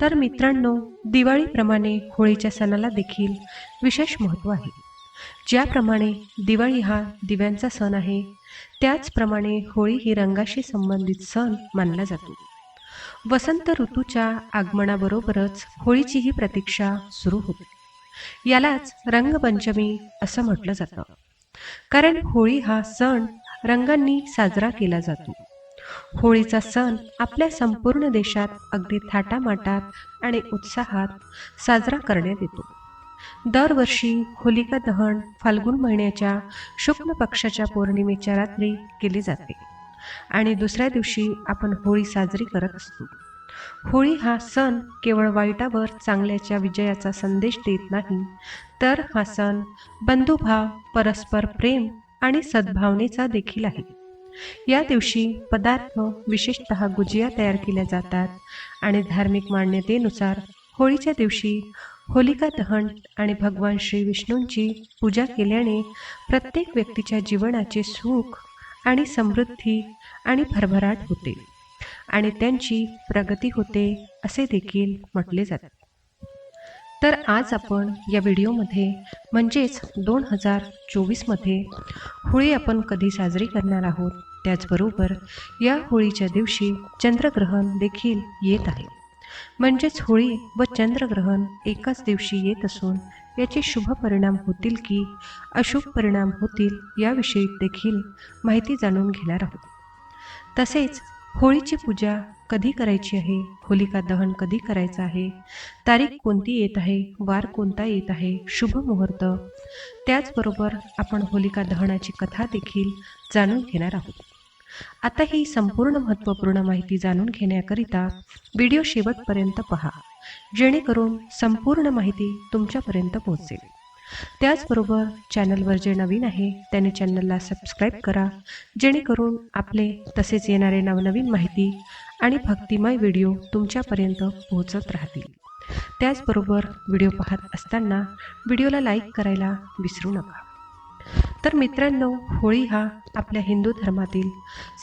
तर मित्रांनो दिवाळीप्रमाणे होळीच्या सणाला देखील विशेष महत्त्व आहे. ज्याप्रमाणे दिवाळी हा दिव्यांचा सण आहे त्याचप्रमाणे होळी ही रंगाशी संबंधित सण मानला जातो. वसंत ऋतूच्या आगमनाबरोबरच होळीचीही प्रतीक्षा सुरू होते. यालाच रंगपंचमी असं म्हटलं जातं. कारण होळी हा सण रंगांनी साजरा केला जातो. होळीचा सण आपल्या संपूर्ण देशात अगदी थाटामाटात आणि उत्साहात साजरा करण्यात येतो. दरवर्षी होलिका दहन फाल्गुन महिन्याच्या शुक्ल पक्षाच्या पौर्णिमेच्या रात्री केली जाते आणि दुसऱ्या दिवशी आपण होळी साजरी करत असतो. होळी हा सण केवळ वाईटावर चांगल्याच्या विजयाचा संदेश देत नाही तर हा सण बंधुभाव परस्पर प्रेम आणि सद्भावनेचा देखील आहे. या दिवशी पदार्थ विशेषतः गुजिया तयार केल्या जातात आणि धार्मिक मान्यतेनुसार होळीच्या दिवशी होलिका दहन आणि भगवान श्री विष्णूंची पूजा केल्याने प्रत्येक व्यक्तीच्या जीवनाचे सुख आणि समृद्धी आणि भरभराट होते आणि त्यांची प्रगती होते असे देखील म्हटले जाते. तर आज आपण या व्हिडिओमध्ये म्हणजेच दोन हजार चोवीसमध्ये होळी आपण कधी साजरी करणार आहोत? त्याचबरोबर या होळीच्या दिवशी चंद्रग्रहण देखील येत आहे. म्हणजेच होळी व चंद्रग्रहण एकाच दिवशी येत असून याचे शुभ परिणाम होतील की अशुभ परिणाम होतील याविषयी देखील माहिती जाणून घेणार आहोत. तसेच होळीची पूजा कधी करायची आहे? होलिका दहन कधी करायचं आहे? तारीख कोणती येत आहे? वार कोणता येत आहे? शुभ मुहूर्त. त्याचबरोबर आपण होलिका दहनाची कथा देखील जाणून घेणार आहोत. आता ही संपूर्ण महत्त्वपूर्ण माहिती जाणून घेण्याकरिता व्हिडिओ शेवटपर्यंत पहा. जेणेकरून संपूर्ण माहिती तुमच्यापर्यंत पोहोचेल. त्याचबरोबर चॅनलवर जे नवीन आहे त्याने चॅनलला सबस्क्राईब करा. जेणेकरून आपले तसेच येणारे नवनवीन माहिती आणि भक्तिमय व्हिडिओ तुमच्यापर्यंत पोहोचत राहतील. त्याचबरोबर व्हिडिओ पाहत असताना व्हिडिओला लाईक करायला विसरू नका. तर मित्रांनो होळी हा आपल्या हिंदू धर्मातील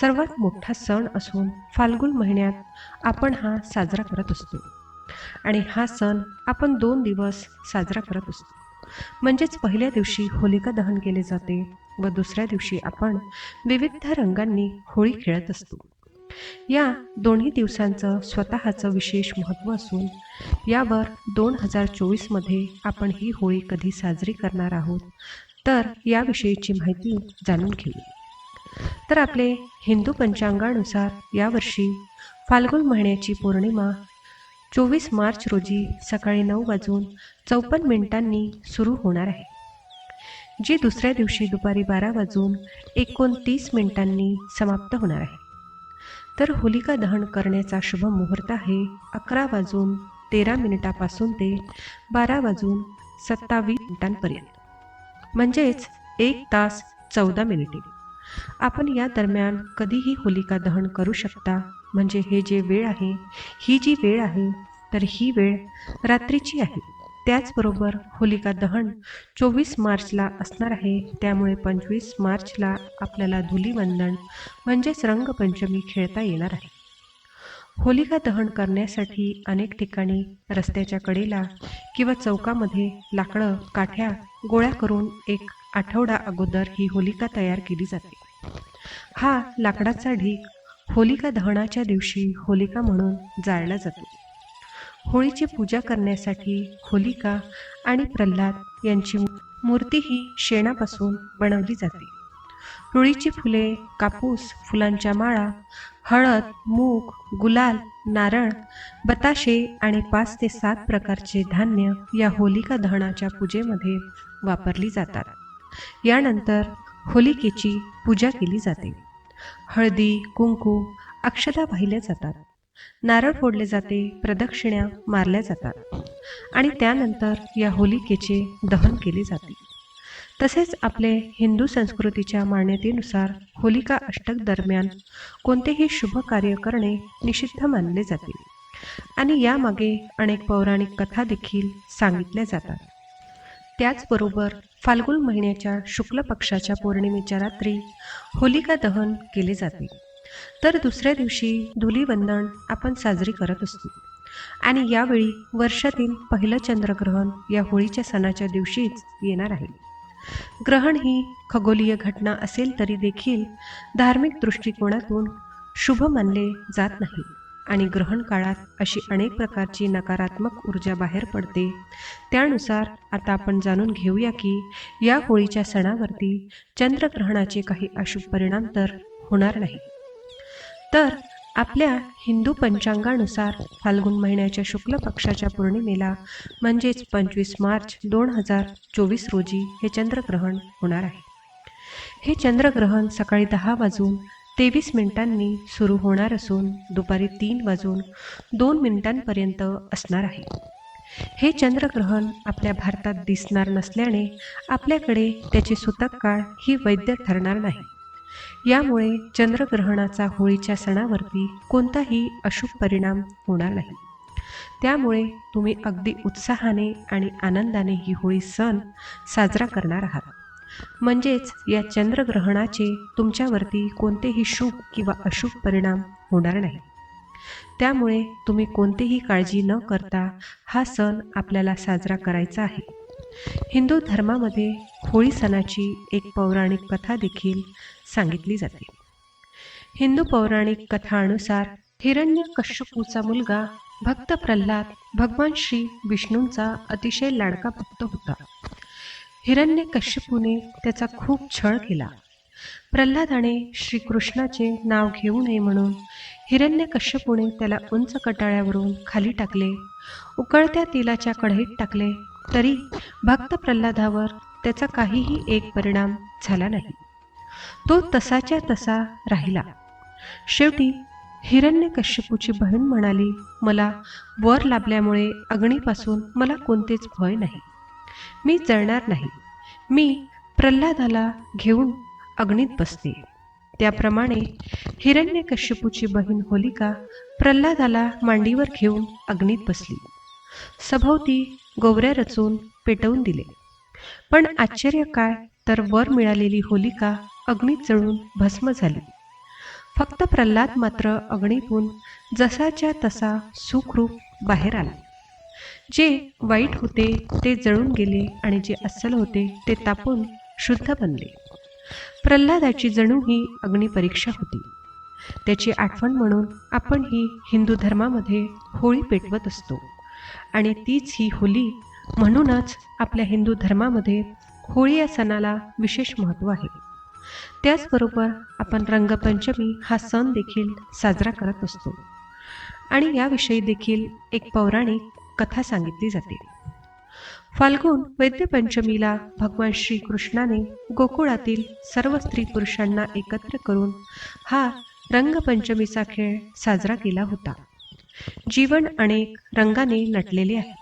सर्वात मोठा सण असून फाल्गुन महिन्यात आपण हा साजरा करत असतो. आणि हा सण आपण दोन दिवस साजरा करत असतो. म्हणजेच पहिल्या दिवशी होलिका दहन केले जाते व दुसऱ्या दिवशी आपण विविध रंगांनी होळी खेळत असतो. या दोन्ही दिवसांचं स्वतःचं विशेष महत्त्व असून यावर दोन हजार चोवीसमध्ये आपण ही होळी कधी साजरी करणार आहोत तर याविषयीची माहिती जाणून घेऊ. तर आपले हिंदू पंचांगानुसार यावर्षी फाल्गुन महिन्याची पौर्णिमा चोवीस मार्च रोजी सकाळी नऊ वाजून चौपन्न मिनिटांनी सुरू होणार आहे. जी दुसऱ्या दिवशी दुपारी बारा वाजून एकोणतीस मिनिटांनी समाप्त होणार आहे. तर होलिका दहन करण्याचा शुभ मुहूर्त आहे अकरा वाजून तेरा मिनिटापासून ते बारा वाजून सत्तावीस मिनिटांपर्यंत. म्हणजेच एक तास चौदा मिनिटे. आपण या दरम्यान कधीही होलिका दहन करू शकता म्हणजे हे जे वेळ आहे ही जी वेळ आहे तर ही वेळ रात्रीची आहे. त्याचबरोबर होलिका दहन चोवीस मार्चला असणार आहे. त्यामुळे पंचवीस मार्चला आपल्याला धुलीवंदन म्हणजेच रंगपंचमी खेळता येणार आहे. होलिका दहन करण्यासाठी अनेक ठिकाणी रस्त्याच्या कडेला किंवा चौकामध्ये लाकडं काठ्या गोळ्या करून एक आठवडा अगोदर ही होलिका तयार केली जाते. हा लाकडाचा ढीक होलिका दहनाच्या दिवशी होलिका म्हणून जाळला जातो. होळीची पूजा करण्यासाठी होलिका आणि प्रल्हाद यांची मूर्ती ही शेणापासून बनवली जाते. रुळीची फुले कापूस फुलांच्या माळा हळद मूग गुलाल नारळ बताशे आणि पाच ते सात प्रकारचे धान्य या होलिका दहनाच्या पूजेमध्ये वापरली जातात. यानंतर होलिकेची पूजा केली जाते. हळदी कुंकू अक्षता वाहिल्या जातात. नारळ फोडले जाते प्रदक्षिण्या मारल्या जातात. आणि त्यानंतर या होलिकेचे दहन केले जाते. तसेच आपले हिंदू संस्कृतीच्या मान्यतेनुसार होलिका अष्टक दरम्यान कोणतेही शुभ कार्य करणे निषिद्ध मानले जाते. आणि यामागे अनेक पौराणिक कथा देखील सांगितल्या जातात. त्याचबरोबर फाल्गुन महिन्याच्या शुक्ल पक्षाच्या पौर्णिमेच्या रात्री होलिका दहन केले जाते. तर दुसऱ्या दिवशी धुलीवंदन आपण साजरी करत असतो. आणि यावेळी वर्षातील पहिलं चंद्रग्रहण या होळीच्या सणाच्या दिवशीच येणार आहे. ग्रहण ही खगोलीय घटना असेल तरी देखील धार्मिक दृष्टिकोनातून शुभ मानले जात नाही. आणि ग्रहण काळात अशी अनेक प्रकारची नकारात्मक ऊर्जा बाहेर पडते. त्यानुसार आता आपण जाणून घेऊया की या होळीच्या सणावरती चंद्रग्रहणाचे काही अशुभ परिणाम तर होणार नाही. तर आपल्या हिंदू पंचांगानुसार फाल्गुन महिन्याच्या शुक्ल पक्षाच्या पौर्णिमेला म्हणजेच पंचवीस मार्च दोन हजार चोवीस रोजी हे चंद्रग्रहण होणार आहे. हे चंद्रग्रहण सकाळी दहा वाजून तेवीस मिनिटांनी सुरू होणार असून दुपारी तीन वाजून दोन मिनिटांपर्यंत असणार आहे. हे चंद्रग्रहण आपल्या भारतात दिसणार नसल्याने आपल्याकडे त्याची सुतक काळ ही वैद्य ठरणार नाही. यामुळे चंद्रग्रहणाचा होळीच्या सणावरती कोणताही अशुभ परिणाम होणार नाही. त्यामुळे तुम्ही अगदी उत्साहाने आणि आनंदाने ही होळी सण साजरा करणार आहात. म्हणजेच या चंद्रग्रहणाचे तुमच्यावरती कोणतेही शुभ किंवा अशुभ परिणाम होणार नाही. त्यामुळे तुम्ही कोणतीही काळजी न करता हा सण आपल्याला साजरा करायचा आहे. हिंदू धर्मामध्ये होळी सणाची एक पौराणिक कथा देखील सांगितली जाते. हिंदू पौराणिक कथानुसार हिरण्य कश्यपूचा मुलगा भक्त प्रल्हाद भगवान श्री विष्णूंचा अतिशय लाडका भक्त होता. हिरण्य कश्यपूने त्याचा खूप छळ केला. प्रल्हादाने श्रीकृष्णाचे नाव घेऊ नये म्हणून हिरण्य कश्यपूने त्याला उंच कटाळ्यावरून खाली टाकले. उकळत्या तेलाच्या कढईत टाकले. तरी भक्त प्रल्हादावर त्याचा काहीही एक परिणाम झाला नाही. तो तसाच्या तसा राहिला. शेवटी हिरण्य कश्यपूची बहीण म्हणाली मला वर लाभल्यामुळे अग्नीपासून मला कोणतेच भय नाही. मी जळणार नाही. मी प्रल्हादाला घेऊन अग्नीत बसते. त्याप्रमाणे हिरण्य कश्यपूची बहीण होलिका प्रल्हादाला मांडीवर घेऊन अग्नीत बसली. सभोवती गोवऱ्या रचून पेटवून दिले. पण आश्चर्य काय तर वर मिळालेली होलिका अग्नीत जळून भस्म झाली. फक्त प्रल्हाद मात्र अग्नीतून जसाच्या तसा सुखरूप बाहेर आला. जे वाईट होते ते जळून गेले आणि जे अस्सल होते ते तापून शुद्ध बनले. प्रल्हादाची जणू ही अग्निपरीक्षा होती. त्याची आठवण म्हणून आपण ही हिंदू धर्मामध्ये होळी पेटवत असतो. आणि तीच ही होली म्हणूनच आपल्या हिंदू धर्मामध्ये होळी या सणाला विशेष महत्त्व आहे. त्याचबरोबर आपण रंगपंचमी हा सण देखील साजरा करत असतो. आणि याविषयी देखील एक पौराणिक कथा सांगितली जाते. फाल्गुन वैद्यपंचमीला भगवान श्रीकृष्णाने गोकुळातील सर्व स्त्री पुरुषांना एकत्र करून हा रंगपंचमीचा खेळ साजरा केला होता. जीवन अनेक रंगाने नटलेले आहे.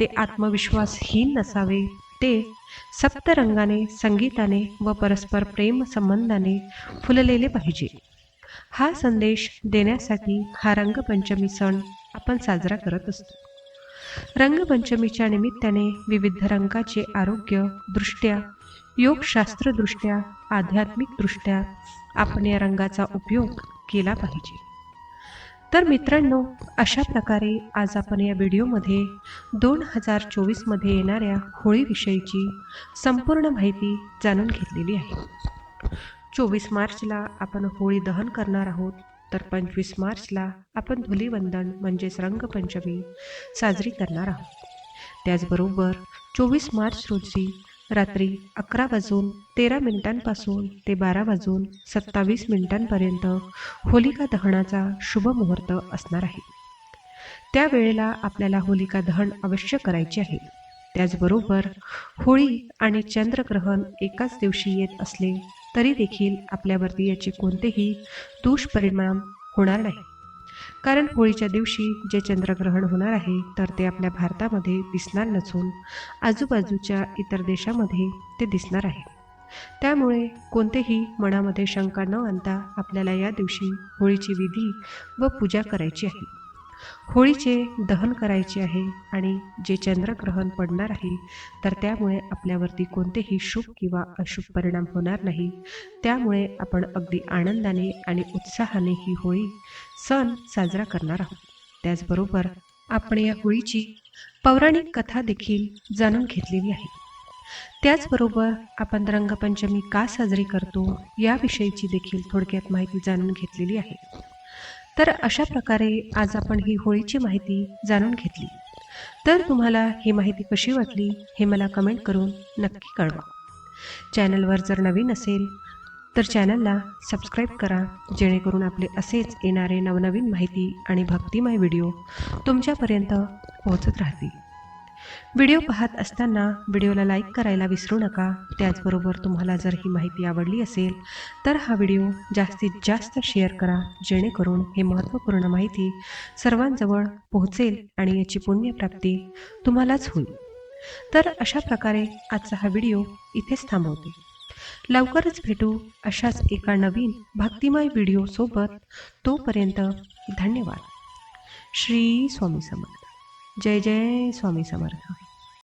ते आत्मविश्वासहीन नसावे ते सप्तरंगाने संगीताने व परस्पर प्रेम संबंधाने फुललेले पाहिजे. हा संदेश देण्यासाठी हा रंगपंचमी सण आपण साजरा करत असतो. रंगपंचमीच्या निमित्ताने विविध रंगाचे आरोग्य दृष्ट्या योगशास्त्रदृष्ट्या आध्यात्मिकदृष्ट्या आपण या रंगाचा उपयोग केला पाहिजे. तर मित्रांनो अशा प्रकारे आज आपण या व्हिडिओमध्ये दोन हजार चोवीसमध्ये येणाऱ्या होळीविषयीची संपूर्ण माहिती जाणून घेतलेली आहे. चोवीस मार्चला आपण होळी दहन करणार आहोत. तर पंचवीस मार्चला आपण धुलीवंदन म्हणजेच रंगपंचमी साजरी करणार आहोत. त्याचबरोबर चोवीस मार्च रोजी रात्री अकरा वाजून तेरा मिनिटांपासून ते बारा वाजून सत्तावीस मिनिटांपर्यंत होलिका दहनाचा शुभ मुहूर्त असणार आहे. त्यावेळेला आपल्याला होलिका दहन अवश्य करायचे आहे. त्याचबरोबर होळी आणि चंद्रग्रहण एकाच दिवशी येत असले तरी देखील आपल्यावरती याचे कोणतेही दुष्परिणाम होणार नाही. कारण होळीच्या दिवशी जे चंद्रग्रहण होणार आहे तर ते आपल्या भारतामध्ये दिसणार नसून आजूबाजूच्या इतर देशामध्ये ते दिसणार आहे. त्यामुळे कोणतेही मनामध्ये शंका न आणता आपल्याला या दिवशी होळीची विधी व पूजा करायची आहे. होळीचे दहन करायचे आहे आणि जे चंद्रग्रहण पडणार आहे तर त्यामुळे आपल्यावरती कोणतेही शुभ किंवा अशुभ परिणाम होणार नाही. त्यामुळे आपण अगदी आनंदाने आणि उत्साहाने ही होळी सण साजरा करणार आहोत. त्याचबरोबर आपण या होळीची पौराणिक कथा देखील जाणून घेतलेली आहे. त्याचबरोबर आपण रंगपंचमी का साजरी करतो याविषयीची देखील थोडक्यात माहिती जाणून घेतलेली आहे. तर अशा प्रकारे आज आपण ही होळीची माहिती जाणून घेतली. तर तुम्हाला ही माहिती कशी वाटली हे मला कमेंट करून नक्की कळवा. चॅनलवर जर नवीन असेल तर चॅनलला सबस्क्राईब करा जेणेकरून आपले असेच येणारे नवनवीन माहिती आणि भक्तिमय व्हिडिओ तुमच्यापर्यंत पोहोचत राहतील. व्हिडिओ पाहत असताना व्हिडिओला लाईक करायला विसरू नका. त्याचबरोबर तुम्हाला जर ही माहिती आवडली असेल तर हा व्हिडिओ जास्तीत जास्त शेअर करा जेणेकरून हे महत्त्वपूर्ण माहिती सर्वांजवळ पोहोचेल आणि याची पुण्यप्राप्ती तुम्हालाच होईल. तर अशा प्रकारे आजचा हा व्हिडिओ इथेच थांबवते. लवकरच भेटू अशाच एका नवीन भक्तिमय व्हिडिओसोबत. तोपर्यंत धन्यवाद. श्री स्वामी समर्थ. जय जय स्वामी समर्थ.